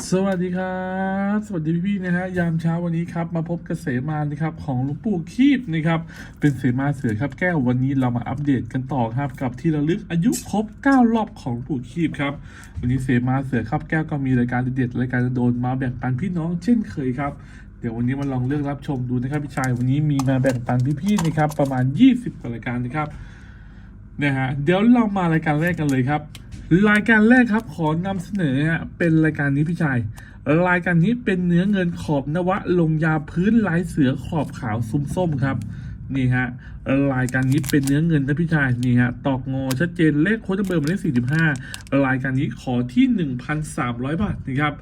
สวัสดีครับ สวัสดีพี่ๆนะฮะยามเช้าวันนี้ครับ มาพบกับเสมานะครับของหลวงปู่คีบนะครับ เป็นเสมาเสือครับ แก้ววันนี้เรามาอัปเดตกันต่อครับ กับที่ระลึกอายุครบ 9 รอบของหลวงปู่คีบครับ วันนี้เสมาเสือครับแก้วก็มีรายการเด็ดรายการโดนมาแบ่งปันพี่น้องเช่นเคยครับเดี๋ยววันนี้มาลองเลือกรับชมดูนะครับพี่ชายวันนี้มีมาแบ่งปันพี่ๆนะครับ ประมาณ 20รายการนะครับนะฮะเดี๋ยวเรามารายการแรกกันเลยครับ รายการแรกครับขอนำเสนอเป็นรายการนี้พี่ชาย รายการนี้เป็นเนื้อเงินขอบนวะลงยาพื้นลายเสือขอบขาวซุ้มส้มครับนี่ฮะรายการนี้เป็นเนื้อเงินนะพี่ชายนี่ฮะตอกงอชัดเจนเลขโค้ดเบอร์หมายเลข45 รายการนี้ขอที่ 1,300 บาทนะครับ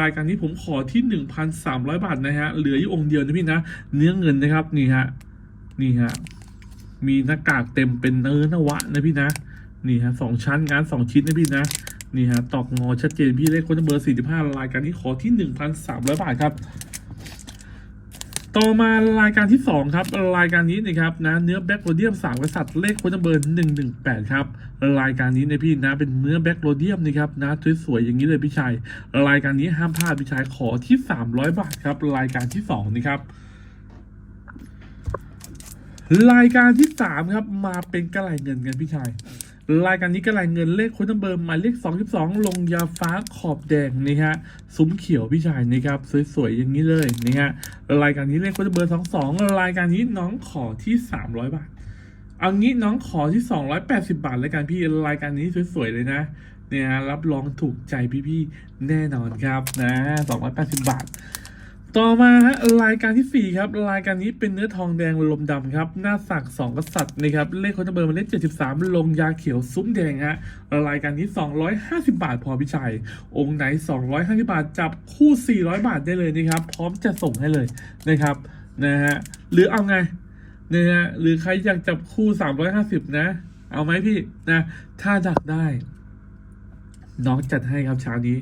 รายการนี้ผมขอที่ 1,300 บาทนะฮะเหลืออยู่องค์เดียวนะพี่นะเนื้อเงินนะครับนี่ฮะนี่ฮะมีหน้ากากเต็มเป็นเนื้อนวะนะพี่นะ นี่ฮะสองชั้นงานสองชิ้นนะพี่นะนี่ฮะตอกงอชัดเจนพี่เลขคนเบอร์สี่สิบห้ารายการนี้ขอที่หนึ่งพันสามร้อยบาทครับต่อมารายการที่สองครับ รายการนี้นะครับนะเนื้อแบ็กโรเดียมสามกษัตริย์เลขคนเบอร์หนึ่งหนึ่งแปดครับรายการนี้นะพี่นะเป็นเนื้อแบ็กโรเดียมนะครับนะสวยๆอย่างนี้เลยพี่ชายรายการนี้ห้ามพลาดพี่ชายขอที่สามร้อยบาทครับ รายการที่สองนะครับรายการที่สามครับมาเป็นกระไหลเงินกันพี่ชาย รายการนี้ก็ระไหลเงินเลขโค้ดเบอร์หมายเลขสองสองลงยาฟ้าขอบแดงนี่ฮะซุ้มเขียวพี่ชายนะครับสวยๆอย่างนี้เลยนี่ฮะรายการนี้เลขโค้ดเบอร์สองสองรายการนี้น้องขอที่สามร้อยบาท เอางี้น้องขอที่สองร้อยแปดสิบาทรายการพี่รายการนี้สวยๆเลยนะเนี่ยรับรองถูกใจพี่ๆแน่นอนครับนะสองร้อยแปดสิบบาท ต่อมาฮะรายการที่ 4 ครับ รายการนี้เป็นเนื้อทองแดงลมดำครับ หน้าสักสองกษัตริย์นะครับ เลขคนเบอร์มาเลข73 ลงยาเขียวซุ้มแดงฮะรายการนี้ 250 บาทพอพี่ชัย องค์ไหน 250 บาทจับคู่ 400 บาทได้เลยนะครับ พร้อมจะส่งให้เลยนะครับนะฮะหรือเอาไงนะฮะหรือใครอยากจับคู่ 350 นะ เอาไหมพี่นะถ้าอยากได้ น้องจัดให้ครับเช้านี้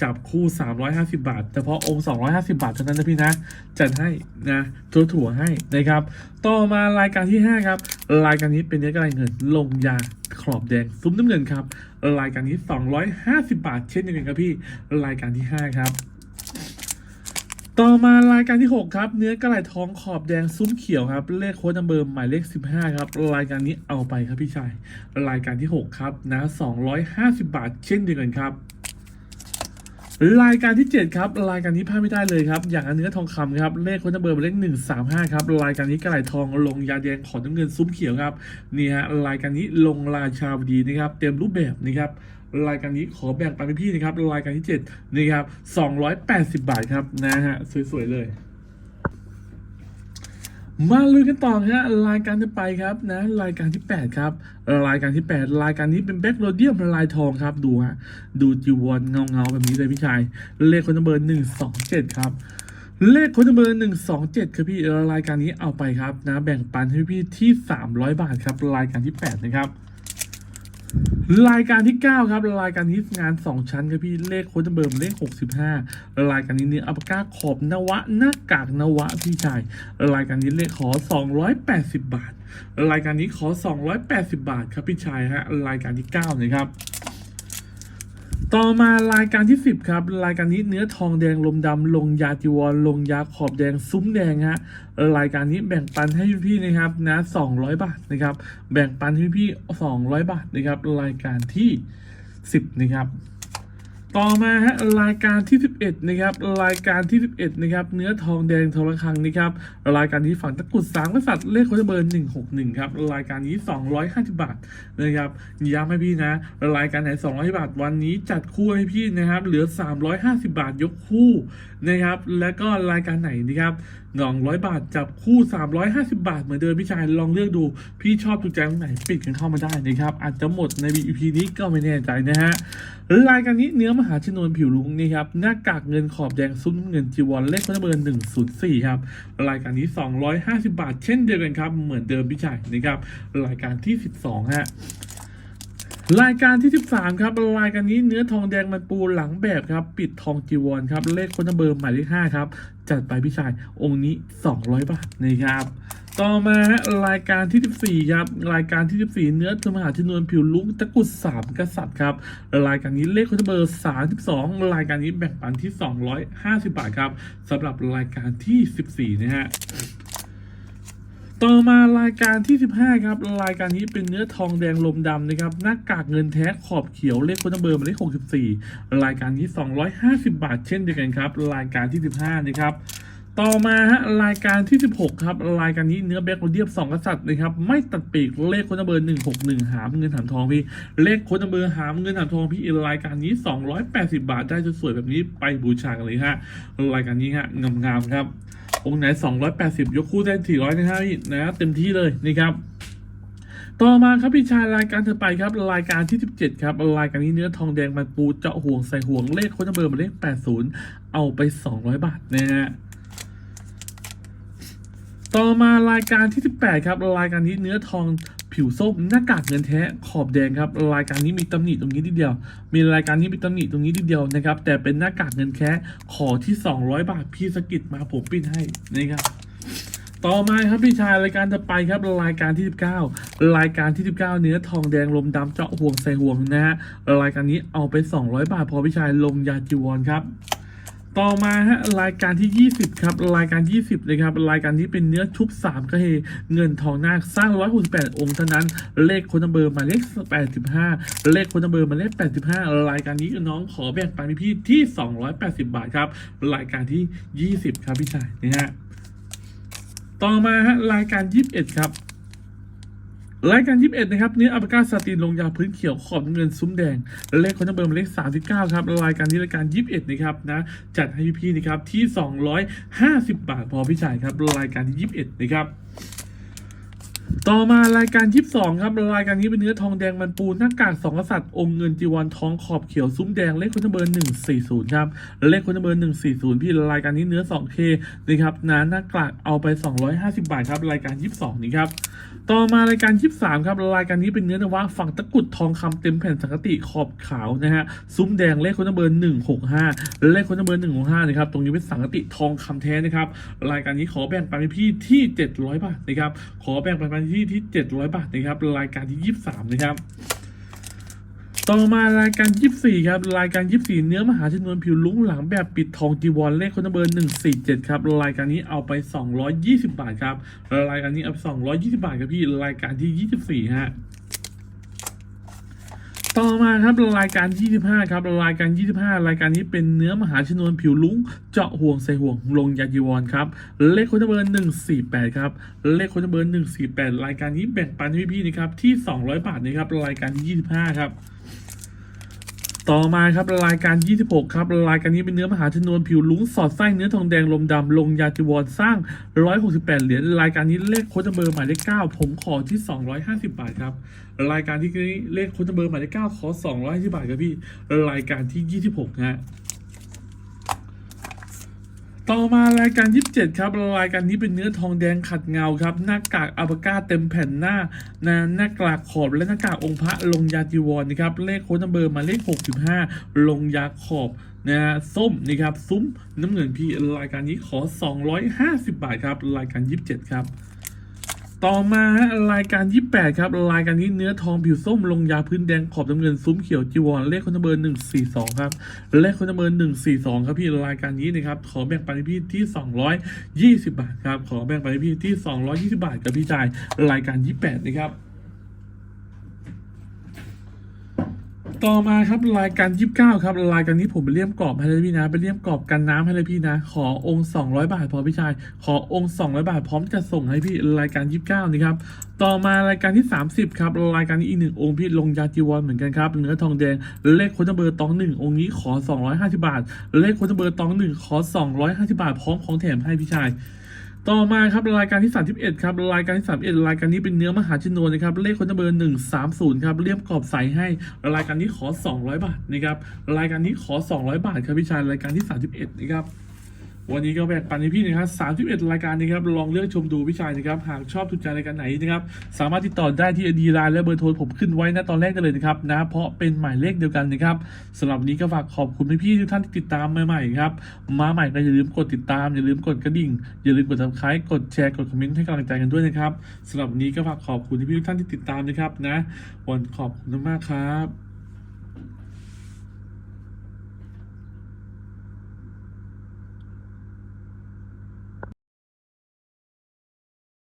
จับคู่ 350 บาท เฉพาะองค์ 250 บาทเท่านั้นนะพี่นะ จัดให้นะถั่วถั่วให้นะครับ ต่อมารายการที่ 5 ครับ รายการนี้เป็นเนื้อกระไรเงินลงยาขอบแดงซุ้มน้ำเงินครับ รายการนี้ 250 บาท เช่นเดียวกันครับพี่ รายการที่ 5 ครับ ต่อมารายการที่ 6 ครับ เนื้อกระไหล่ทองขอบแดงซุ้มเขียวครับ เลขโค้ดนัมเบอร์หมายเลข 15 ครับ รายการนี้เอาไปครับพี่ชาย รายการที่ 6 ครับนะ250 บาทเช่นเดียวกันครับรายการที่ 7 ครับ รายการนี้พลาดไม่ได้เลยครับ อย่างเนื้อทองคำครับเลขคนเบอร์หมายเลข135ครับรายการนี้กระไหลทองลงยาแดงขอน้ำเงินซุ้มเขียวครับนี่ฮะรายการนี้ลงราชาวดีนะครับ เต็มรูปแบบนะครับ รายการนี้ขอแบ่งปันให้พี่นะครับ รายการที่7นะครับ280 บาทครับนะฮะสวยๆเลยมาลุยกันต่อฮะรายการที่ไปครับนะรายการที่ 8 ครับ รายการที่ 8 รายการนี้เป็นแบ็กโรเดียมลายทองครับดูฮะดูจีวรเงาเงาๆแบบนี้เลยพี่ชาย เลขคนเบอร์หนึ่งสองเจ็ดครับ เลขคนเบอร์หนึ่งสองเจ็ดครับพี่รายการนี้เอาไปครับนะแบ่งปันให้พี่ที่สามร้อยบาทครับ รายการที่ 8 นะครับ รายการที่ 9 ครับรายการนี้งาน 2 ชั้นครับพี่เลขโค้ดเบอร์เลข 65 รายการนี้เนี่ยอัปกาขอบนวะหน้ากากนวะพี่ชายรายการนี้เลขขอ 280 บาท รายการนี้ขอ 280 บาทครับพี่ชายฮะรายการที่ 9 นะครับ ต่อมารายการที่ 10 ครับ รายการนี้เนื้อทองแดงลมดำลงยาจีวร ลงยาขอบแดงซุ้มแดงฮะรายการนี้แบ่งปันให้พี่ๆนะครับนะ200 บาทนะครับ แบ่งปันให้พี่ 200 บาทนะครับ รายการที่ 10 นะครับ ต่อมาฮะรายการที่ 11 นะครับ รายการที่ 11 นะครับ เนื้อทองแดงทรคังนะครับ รายการนี้ฝั่งตะกุดสามกษัตริย์เลขโค้ดเบอร์ 161 ครับ รายการนี้ 250 บาทนะครับย้ำให้พี่นะ รายการไหน200 บาท วันนี้จัดคู่ให้พี่นะครับ เหลือ 350 บาทยกคู่นะครับ แล้วก็รายการไหนนะครับ200บาท จับคู่ 350 บาท เหมือนเดิมพี่ชายลองเลือกดู พี่ชอบถูกใจตรงไหนปิดกันเข้ามาได้นะครับ อาจจะหมดใน EP นี้ก็ไม่แน่ใจนะฮะรายการนี้เนื้อมหาชนวนผิวลุงนี่ครับหน้ากากเงินขอบแดงซุ้มเงินจีวรเลขเบอร์104 ครับ รายการนี้ 250 บาท เช่นเดียวกันครับ เหมือนเดิมพี่ชายนะครับรายการที่ 12ฮะ รายการที่ 13 ครับรายการนี้เนื้อทองแดงมันปูหลังแบบครับ ปิดทองจีวรครับ เลขคนเบอร์หมายเลข5ครับ จัดไปพี่ชายองค์นี้ 200 บาทนะครับต่อมาฮะรายการที่ 14 ครับ รายการที่ 14 เนื้อธรรมหาชนวนผิวลุกตะกุด3กษัตริย์ครับ รายการนี้เลขคนเบอร์ 32 รายการนี้แบ่งปันที่ 250 บาทครับสำหรับรายการที่ 14 นะฮะ ต่อมารายการที่ 15 ครับ รายการนี้เป็นเนื้อทองแดงลมดำนะครับหน้ากากเงินแท้ขอบเขียวเลขคนเบอร์หมายเลข64 รายการที่250 บาทเช่นเดียวกันครับ รายการที่ 15 นะครับต่อมาฮะรายการที่ 16 ครับ รายการนี้เนื้อแบ็คโเดียบสองกษัตริย์นะครับไม่ตัดปีกเลขคนเบอร์ 161 หามเงินหามทองพี่เลขคนเบอร์หามเงินหามทองพี่รายการนี้ 280 บาทได้สวยๆแบบนี้ไปบูชากันเลยฮะรายการนี้ฮะงามๆครับ องค์ไหน 280 ยกคู่ได้ 400 นะครับนะเต็มที่เลยนะครับต่อมาครับพี่ชายรายการเธอไปครับรายการที่ 17 ครับรายการนี้เนื้อทองแดงมันปูเจาะห่วงใส่ห่วงเลขโคนเบอร์หมายเลข 80 เอาไป 200 บาทนะฮะต่อมารายการที่ 18 ครับรายการนี้เนื้อทอง ผิวส้มหน้ากากเงินแท้ขอบแดงครับรายการนี้มีตำหนิตรงนี้ทีเดียว มีรายการนี้มีตำหนิตรงนี้ทีเดียวนะครับ แต่เป็นหน้ากากเงินแท้ขอที่ 200 บาทพี่สกิดมาผมปิ้นให้นะครับต่อมาครับพี่ชายรายการต่อไปครับรายการที่ 19 รายการที่ 19 เนื้อทองแดงลมดำเจาะห่วงใส่ห่วงนะฮะรายการนี้เอาไป 200 บาทพอพี่ชายลงยาจีวรครับ ต่อมาฮะรายการที่ 20 ครับ รายการ 20เลยครับรายการนี้เป็นเนื้อชุบ3กระเฮเงินทองนาคสร้าง 168 องค์เท่านั้น เลขคนเบอร์มาเลข 85 เลขคนเบอร์มาเลข 85 รายการนี้น้องขอแบ่งปันพี่ที่ 280 บาทครับ รายการที่ 20 ครับพี่ชายนี่ฮะต่อมาฮะรายการ 21 ครับ รายการ 21 นะครับ เนื้ออัปกาสตีนลงยาพื้นเขียวขอบเงินซุ้มแดง เลขคนเบอร์มาเลข 39 ครับ รายการนี้รายการ 21 นะครับนะจัดให้พี่ๆนะครับที่ 250 บาทพอพี่ชายครับรายการที่ 21 นะครับ ต่อมารายการ22ครับรายการนี้เป็นเนื้อทองแดงมันปูหน้ากากสองกษัตริย์องค์เงินจีวรทองขอบเขียวซุ้มแดงเลขคนเบอร์140ครับเลขคนเบอร์140พี่รายการนี้เนื้อ 2K นะครับนะหน้ากากเอาไป250บาทครับรายการ22นี้ครับต่อมารายการ23ครับรายการนี้เป็นเนื้อนวะฝั่งตะกุดทองคำเต็มแผ่นสังกติขอบขาวนะฮะซุ้มแดงเลขคนเบอร์165เลขคนเบอร์165นะครับตรงนี้เป็นสังกติทองคำแท้นะครับรายการนี้ขอแบ่งปันให้พี่ที่700บาทนะครับขอแบ่งปันที่ที่ 700 บาทนะครับ รายการที่ 23 นะครับ ต่อมารายการ 24 ครับ รายการ 24 เนื้อมหาชนวนผิวลุ้งหลังแบบปิดทองจีวรเลขคนเบอร์ 147 ครับ รายการนี้เอาไป 220 บาทครับ รายการนี้เอาไป220 บาทครับพี่ รายการที่ 24 ฮะ ต่อมาครับรายการ 25 ครับรายการ 25 รายการนี้เป็นเนื้อมหาชนวนผิวลุ้ง เจาะห่วงใส่ห่วงลงยาจีวรครับ เลขคนเบอร์ 148 ครับ เลขคนเบอร์ 148 รายการนี้แบ่งปันพี่ๆนะครับที่ 200 บาทนะครับรายการที่ 25 ครับ ต่อมาครับรายการ 26 ครับรายการนี้เป็นเนื้อมหาชนวนผิวลุ้งสอดไส้เนื้อทองแดงลมดำลงยาจีวรสร้าง 168 เหรียญรายการนี้เลขโค้ดเบอร์หมายเลข9ผมขอที่ 250 บาทครับรายการที่นี้เลขโค้ดเบอร์หมายเลข9ขอ 250 บาทครับพี่รายการที่ 26ฮะ ต่อมารายการ 27 ครับ รายการนี้เป็นเนื้อทองแดงขัดเงาครับ หน้ากากอัลปาก้าเต็มแผ่นหน้านะหน้ากากขอบและหน้ากากองค์พระลงยาจีวรนะครับ เลขโค้ดนัมเบอร์มาเลข 65 ลงยาขอบนะฮะส้มนะครับซุ้มน้ำเงินพี่รายการนี้ขอ 250 บาทครับ รายการ 27 ครับ ต่อมาฮะรายการ 28 ครับ รายการนี้เนื้อทองผิวส้มลงยาพื้นแดงขอบน้ำเงินซุ้มเขียวจีวรเลขคนเบอร์ 142 ครับเลขคนเบอร์ 142 ครับพี่รายการนี้นะครับขอแบ่งปันให้พี่ที่ 220 บาทครับขอแบ่งปันให้พี่ที่ 220 บาทกับพี่ชายรายการ 28 นะครับ ต่อมาครับรายการ29ครับรายการนี้ผมไปเลี่ยมกรอบให้เลยพี่นะไปเลี่ยมกรอบกันน้ำให้เลยพี่นะ ขอองค์ 200 บาทพอพี่ชาย ขอองค์200 บาทพร้อมจะส่งให้พี่รายการ29นี่ครับต่อมารายการที่ 30ครับรายการนี้อีกหนึ่งองค์พี่ลงยาจีวรเหมือนกันครับเนื้อทองแดงเลขโคนเบอร์ตองหนึ่งองค์นี้ขอ 250 บาท เลขโคนเบอร์ตองหนึ่งขอ 250 บาท พร้อมของแถมให้พี่ชาย ต่อมาครับรายการที่ 31ครับรายการที่ 31 รายการนี้เป็นเนื้อมหาชนวนนะครับเลขคนเบอร์130ครับเรียบกรอบใสให้ รายการนี้ขอ 200 บาทนะครับรายการนี้ขอ 200 บาทครับพี่ชายรายการที่ 31นะครับ วันนี้ก็แบ่งปันให้พี่นะครับ31 รายการนะครับ ลองเลือกชมดูพี่ชายนะครับ หากชอบถูกใจรายการไหนนะครับ สามารถติดต่อได้ที่ ID ไลน์และเบอร์โทรผมขึ้นไว้นะตอนแรกกันเลยนะครับนะ เพราะเป็นหมายเลขเดียวกันนะครับสำหรับวันนี้ก็ฝากขอบคุณพี่ๆทุกท่านที่ติดตามใหม่ๆครับ มาใหม่ก็อย่าลืมกดติดตาม อย่าลืมกดกระดิ่ง อย่าลืมกด subscribe กดแชร์ กดคอมเมนต์ให้กำลังใจกันด้วยนะครับสำหรับวันนี้ก็ฝากขอบคุณพี่ๆทุกท่านที่ติดตามนะครับนะ วันขอบคุณมากครับ